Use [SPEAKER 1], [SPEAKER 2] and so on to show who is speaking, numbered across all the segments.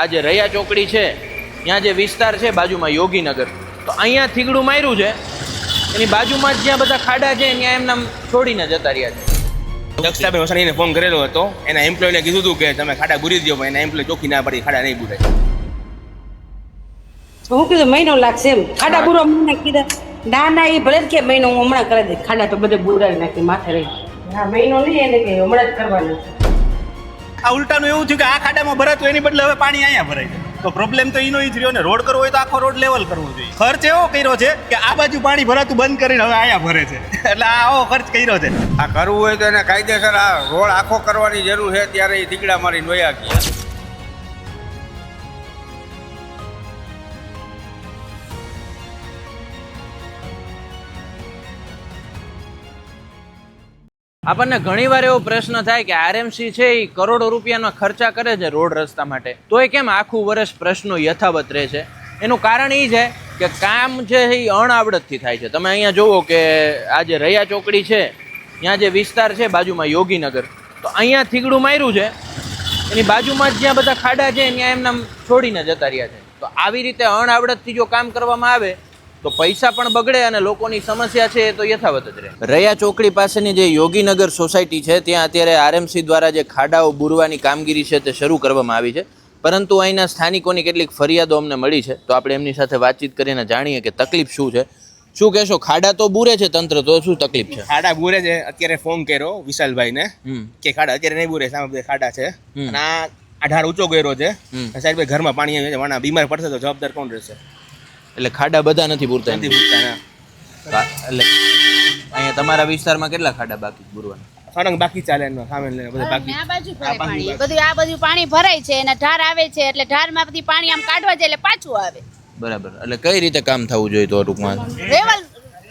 [SPEAKER 1] આ જે રૈયા ચોકડી છે ત્યાં જે વિસ્તાર છે બાજુમાં યોગીનગર. તો અહીંયા થીગડું માર્યું છે એની બાજુમાં જ જ્યાં બધા ખાડા છે ત્યાં એમના છોડીને જતા રહ્યા છે.
[SPEAKER 2] દક્ષાબેન વસાણીને ફોન કરેલો હતો એના એમ્પ્લોયને કીધું હતું કે તમે ખાડા બુરી દો પણ એના એમ્પ્લોય ચોખ્ખી ના પડી ખાડા નહીં બુરાય.
[SPEAKER 3] હું કીધું મહિનો લાગશે એમ. ખાડા બુરો મને કીધા. ના ના એ ભલે કે મહિનો હું હમણાં કરાવી દઈશ. ખાડા તો બધે બુરાવી નાખી માથે રહી. હા મહિનો નહીં એને કે હમણાં જ કરવાનું છે.
[SPEAKER 4] આ ઉલટાનું એવું થયું કે આ ખાડામાં ભરાતું એની બદલે હવે પાણી અહીંયા ભરાય તો પ્રોબ્લેમ તો એનો જ રહ્યો ને. રોડ કરવો હોય તો આખો રોડ લેવલ કરવો જોઈએ. ખર્ચ એવો કર્યો છે કે આ બાજુ પાણી ભરાતું બંધ કરીને હવે અહીંયા ભરે છે. એટલે આવો ખર્ચ કર્યો છે.
[SPEAKER 5] આ કરવું હોય તો એને કાયદેસર આ રોડ આખો કરવાની જરૂર છે, ત્યારે એ દીકડા મારી નોયા ગયા.
[SPEAKER 1] આપણને ઘણીવાર એવો પ્રશ્ન થાય કે આરએમસી છે એ કરોડો રૂપિયાનો ખર્ચા કરે છે રોડ રસ્તા માટે. તો એ કેમ આખું વર્ષ પ્રશ્નો યથાવત રહે છે? એનું કારણ એ છે કે કામ છે એ અણઆવડતથી થાય છે. તમે અહીંયા જુઓ કે આ જે રૈયા ચોકડી છે, ત્યાં જે વિસ્તાર છે બાજુમાં યોગીનગર, તો અહીંયા થીગડું માર્યું છે, એની બાજુમાં જ જ્યાં બધા ખાડા છે ત્યાં એમના છોડીને જતા રહ્યા છે. તો આવી રીતે અણઆવડતથી જો કામ કરવામાં આવે તો પૈસા પણ બગડે અને લોકોની સમસ્યા છે એ તો યથાવત જ રહે. રૈયા ચોકડી પાસેની જે યોગીનગર સોસાયટી છે ત્યાં અત્યારે આરએમસી દ્વારા જે ખાડાઓ બુરવાની કામગીરી છે તે શરૂ કરવામાં આવી છે. પરંતુ અહીંના સ્થાનિકોની કેટલીક ફરિયાદો અમને મળી છે. તો આપણે એમની સાથે વાતચીત કરીને જાણીએ કે તકલીફ શું છે. શું કહેશો ખાડા તો બુરે છે તંત્ર તો શું તકલીફ છે?
[SPEAKER 2] ખાડા બુરે છે. અત્યારે ફોન કર્યો વિશાલભાઈને
[SPEAKER 1] હમ.
[SPEAKER 2] કે ખાડા અત્યારે નહીં બુરે સામે ખાડા છે. અને આ અઢાર ઊંચો કર્યો છે. સાહેબ ઘરમાં પાણી આવી છે બીમાર પડશે તો જવાબદાર કોણ રહેશે?
[SPEAKER 1] એટલે ખાડા બધા નથી પૂરતા.
[SPEAKER 2] નથી
[SPEAKER 1] પૂરતા એટલે અહીંયા તમારા વિસ્તારમાં કેટલા ખાડા બાકી પૂરવાના?
[SPEAKER 2] સળંગ બાકી ચાલે એનો સામે લઈને બધા બાકી.
[SPEAKER 6] આ બાજુ ભરાય પાણી બધું આ બધું પાણી ભરાય છે અને ઢાર આવે છે એટલે ઢારમાં બધી પાણી આમ કાઢવા જાય એટલે પાછું આવે.
[SPEAKER 1] બરાબર. એટલે કઈ રીતે કામ થવું જોઈએ તો ટૂંકમાં?
[SPEAKER 6] લેવલ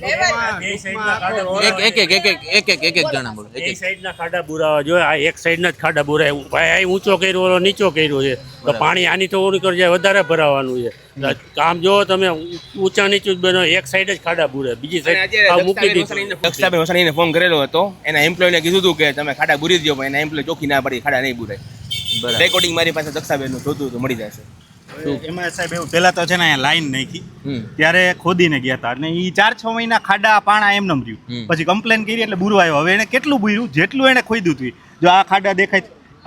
[SPEAKER 1] એક એક એક એક એક એક એક એક એક જણા બોલો એક
[SPEAKER 7] સાઈડના ખાડા બુરાવા જોઈએ. આ એક સાઈડના જ ખાડા બુરાય. ભાઈ ઊંચો કર્યો ઓલો નીચો કર્યો છે. તો પાણી આની તો જાય વધારે ભરાવાનું છે. કામ જો તમે ઊંચા નીચું જ બનો એક સાઈડ જ ખાડા બુરે બીજી સાઈડ મૂકી
[SPEAKER 2] દક્ષાબેન
[SPEAKER 7] દીધું.
[SPEAKER 2] દક્ષાબેન વસાણીને ફોન કરેલો હતો. એના એમ્પ્લોયને કીધું હતું કે તમે ખાડા બુરી દો પણ એના એમ્પ્લોય ચોખી ના પડી ખાડા નહીં બુરાય. રેકોર્ડિંગ મારી પાસે દક્ષાબેનનું જોતું હતું મળી જશે.
[SPEAKER 4] એમાં સાહેબ એવું પેલા તો છે ને અહીંયા લાઈન નાખી.
[SPEAKER 1] ત્યારે
[SPEAKER 4] ત્યારે ખોદીને ગયા હતા. અને એ ચાર છ મહિના ખાડા પાણા એમ નમ રહ્યું. પછી કમ્પ્લેન કરી એટલે બુરવાયો. આવ્યો હવે એને કેટલું બુર્યું? જેટલું એને ખોદ્યું હતું જો આ ખાડા દેખાય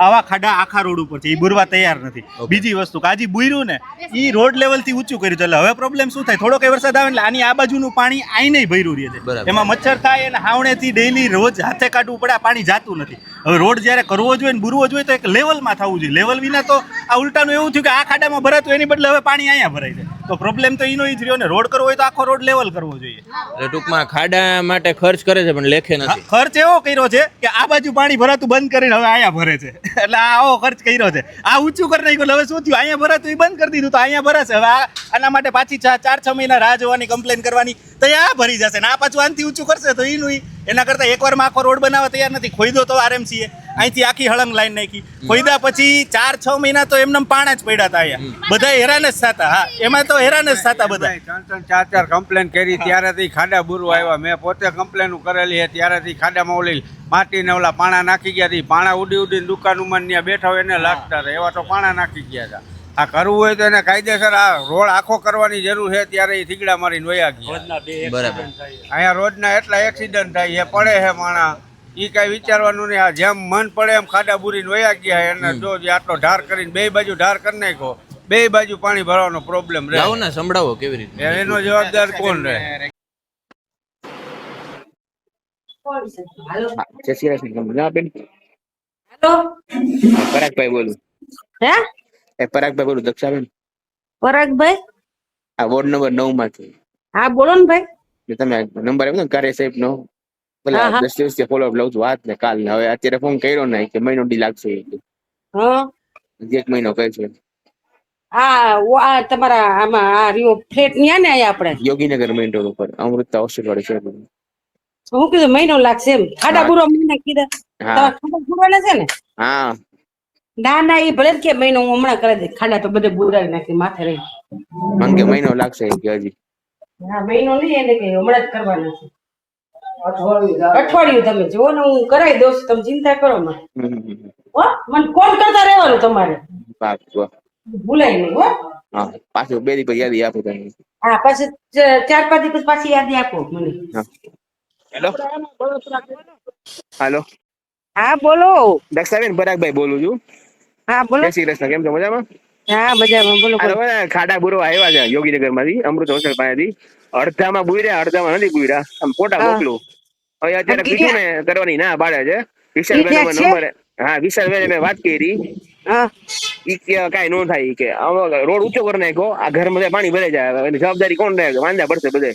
[SPEAKER 4] આવા ખાડા આખા રોડ ઉપર છે એ બુરવા તૈયાર નથી. બીજી વસ્તુ કે આજે બુર્યું ને એ રોડ લેવલથી ઊંચું કર્યું છે એટલે હવે પ્રોબ્લેમ શું થાય? થોડોક વરસાદ આવે એટલે આની આ બાજુનું પાણી આઈને ભર્યું રહે છે. એમાં મચ્છર થાય અને હાવણેથી ડેઈલી રોજ હાથે કાઢવું પડે આ પાણી જાતું નથી. હવે રોડ જ્યારે કરવો જોઈએ ને બુરવો જોઈએ તો એક લેવલમાં થવું જોઈએ. લેવલ વિના તો આ ઉલટાનું એવું થયું કે આ ખાડામાં ભરાતું એની બદલે હવે પાણી અહીંયા ભરાય છે. તો પ્રોબ્લેમ તો એનો જ રહ્યો ને રોડ કરવો હોય તો આખો રોડ લેવલ કરવો જોઈએ.
[SPEAKER 1] એટલે ટૂંકમાં ખાડા માટે ખર્ચ કરે છે પણ લેખે નથી.
[SPEAKER 4] ખર્ચ એવો કર્યો છે કે આ બાજુ પાણી ભરાતું બંધ કરીને હવે અહીંયા ભરે છે. એટલે આવો ખર્ચ કર્યો છે. આ ઊંચું કરી નાખ્યું. હવે શું થયું? અહીંયા ભરાતું એ બંધ કરી દીધું તો અહીંયા ભરાશે. હવે આના માટે પાછી ચાર, છ મહિના રાહ જોવાની કમ્પ્લેન કરવાની તો આ ભરી જશે. ને આ પાછું આનથી ઊંચું કરશે તો એનું. એના કરતાં એકવારમાં આખો રોડ બનાવવા તૈયાર નથી. ખોઈ દો તો આરએમસીએ અહીંથી આખી હળંગ લાઈન નાખી. ખોઈદા પછી ચાર છ મહિના તો એમને પાણા જ પડ્યા હતા અહીંયા. બધા હેરાન જ થતા. હા એમાં તો હેરાન જ થતા બધા.
[SPEAKER 5] ત્રણ ત્રણ ચાર ચાર કમ્પ્લેન કરી ત્યારેથી ખાડા બુરવા આવ્યા. મેં પોતે કમ્પ્લેન કરેલી છે ત્યારેથી ખાડામાં ઓલી માટીને ઓલા પાણા નાખી ગયા હતી પાણા ઉડી ઉડીને દુકાન ઉમાન ત્યાં બેઠા હોય એને લાગતા હતા એવા તો પાણા નાખી ગયા હતા આ કરવું હોય તો એને કાયદેસર આ રોડ આખો કરવાની જરૂર છે ત્યારે એ થીગડા મારીને વયા ગયા.
[SPEAKER 1] બરાબર.
[SPEAKER 5] અહીંયા રોજના એટલા એક્સિડન્ટ થાય એ પડે છે માણા. એ કાંઈ વિચારવાનું નહીં. આ જેમ મન પડે એમ ખાડા બુરીને વયા ગયા અને જો આટલો ઢાર કરીને બે બાજુ ઢાર કરી નાખો બે બાજુ પાણી ભરવાનો પ્રોબ્લેમ રહે.
[SPEAKER 1] ને સંભળાવો કેવી રીતે?
[SPEAKER 5] એનો જવાબદાર કોણ રહે?
[SPEAKER 3] હાલો
[SPEAKER 2] જય શ્રી કૃષ્ણ. ના બેન?
[SPEAKER 3] હાલો.
[SPEAKER 2] પરાગભાઈ બોલું.
[SPEAKER 3] હે?
[SPEAKER 2] એ પરાગભાઈ બોલું દક્ષાબેન?
[SPEAKER 3] પરાગભાઈ?
[SPEAKER 2] આ વોર્ડ નંબર નવમાંથી
[SPEAKER 3] હા બોલો ને ભાઈ.
[SPEAKER 2] તમે નંબર આપ્યો ને કાર્ય સાહેબ નો. પેલા. દસ દિવસથી ફોલો અપ લઉં છું વાત ને કાલ ને હવે અત્યારે ફોન કર્યો ને કે મહિનો ડી લાગશે
[SPEAKER 3] હા
[SPEAKER 2] એક મહિનો કહે છે
[SPEAKER 3] આ તમારા આમાં આ રિયો ફ્લેટ ન્યા ને આપણે
[SPEAKER 2] યોગીનગર મેઇન રોડ ઉપર અમૃતા હોસ્ટેલ વાળી છે
[SPEAKER 3] હું કીધું મહિનો લાગશે એમ ખાડા. બુરો મને કીધા તમારા ખાડા બુરવાના છે ને
[SPEAKER 2] હા
[SPEAKER 3] ના ના એ ભલે કે મહિનો હું હમણાં કરે દઈશ ખાડા તો બધે બુરાવી નાખી માથે રહી
[SPEAKER 2] મંગે મહિનો લાગશે કે હજી
[SPEAKER 3] હા મહિનો નહીં એને કે હમણાં જ કરવાના છે અઠવાડિયું તમે જુઓ ને હું કરાવી દઉં છું. તમે ચિંતા કરો માં
[SPEAKER 2] હમ, હમ, હમ.
[SPEAKER 3] હો મને ફોન કરતા રહેવાનું તમારે. ભૂલાય નહીં હો.
[SPEAKER 2] હા પાછું બે દી યાદી આપું તમે
[SPEAKER 3] હા પછી ચાર પાંચ દિવસ પાછી યાદી આપો મને.
[SPEAKER 2] હેલો. હાલો.
[SPEAKER 3] હા બોલો.
[SPEAKER 2] દક્ષાબેન પરાગભાઈ બોલું છું.
[SPEAKER 3] હા બોલો.
[SPEAKER 2] જય શ્રી કૃષ્ણ કેમ છો? મજામાં?
[SPEAKER 3] હા મજામાં. બોલો
[SPEAKER 2] ખાડા બુરો આવ્યા છે યોગીનગરમાંથી અમૃત હોસ્ટેલ પાસેથી. અડધામાં બુર્યા અડધામાં નથી બુર્યા આમ ફોટા મોકલું. હવે અત્યારે બીજું ને કરવાની. ના પાડે છે. વિશાલ
[SPEAKER 3] ઈ ત્યાં
[SPEAKER 2] મેડમ
[SPEAKER 3] છે?
[SPEAKER 2] નંબર. હા વિશાલ મેડમ મેં વાત કરી.
[SPEAKER 3] કઈ
[SPEAKER 2] ઈ કે કાંઈ નો થાય કે. રોડ ઊંચો કરી નાખ્યો. આ ઘરમાં પાણી ભરાઈ જાય. એની જવાબદારી કોણ રહે વાંધા પડશે બધે.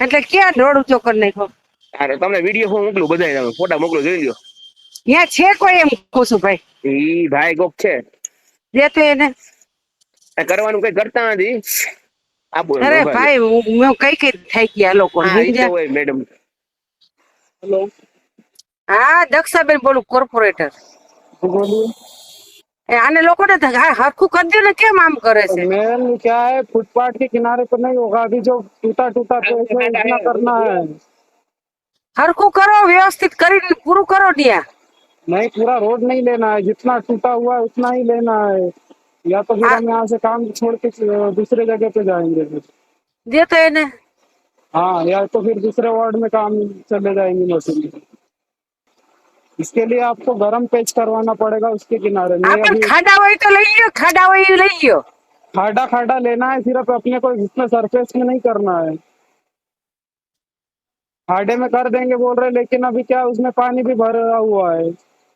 [SPEAKER 3] એટલે ક્યાં રોડ ઊંચો કરી નાખ્યો?
[SPEAKER 2] અરે તમને વીડિયો ફોન મોકલું બધા તમે? ફોટા મોકલું જોઈ લ્યો.
[SPEAKER 3] ત્યાં છે કોઈ એમ કુસુ ભાઈ
[SPEAKER 2] ઈ ભાઈ કોક છે.
[SPEAKER 3] જે તો એને.
[SPEAKER 2] કરવાનું કઈ કરતા નથી.
[SPEAKER 3] અરે
[SPEAKER 2] મોબાઈલ.
[SPEAKER 3] ભાઈ હું હું કઈ કઈ થઈ ગયા લોકો
[SPEAKER 2] હા ઈ તો હોય મેડમ હેલો
[SPEAKER 3] હા દક્ષાબેન બોલું કોર્પોરેટર એ આને લોકોને તો હા હરખું કરી દો ને કેમ આમ કરે છે
[SPEAKER 8] मेन क्या है फुटपाथ के किनारे पर नहीं होगा अभी जो टूटा टूटा पेड़ है इतना करना है
[SPEAKER 3] હરખું કરો વ્યવસ્થિત કરીને પૂરું કરો ડિયા
[SPEAKER 8] नहीं पूरा रोड नहीं लेना है जितना टूटा हुआ है उतना ही लेना है या तो फिर हम यहाँ से काम छोड़ के दूसरे जगह पे जाएँगे फिर।
[SPEAKER 3] देते तो
[SPEAKER 8] हाँ या तो फिर दूसरे वार्ड में काम चले जाएँगे मशीन इसके लिए आपको गर्म पेच करवाना पड़ेगा उसके किनारे।
[SPEAKER 3] में
[SPEAKER 8] अभी
[SPEAKER 3] खाड़ा वही तो लियो खाड़ा वही लियो
[SPEAKER 8] खाड़ा खाड़ा लेना है सिर्फ़ अपने को इसमें सरफेस में नहीं करना है। खाड़े में कर देंगे बोल रहे लेकिन अभी क्या उसमें पानी भी भरा हुआ है।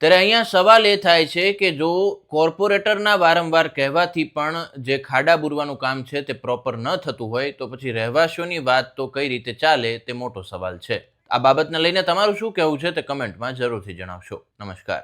[SPEAKER 1] ત્યારે અહીંયા સવાલ એ થાય છે કે જો કોર્પોરેટરના વારંવાર કહેવાથી પણ જે ખાડા બુરવાનું કામ છે તે પ્રોપર ન થતું હોય, તો પછી રહેવાસીઓની વાત તો કઈ રીતે ચાલે તે મોટો સવાલ છે. આ બાબતને લઈને તમારું શું કહેવું છે તે કમેન્ટમાં જરૂરથી જણાવશો. નમસ્કાર.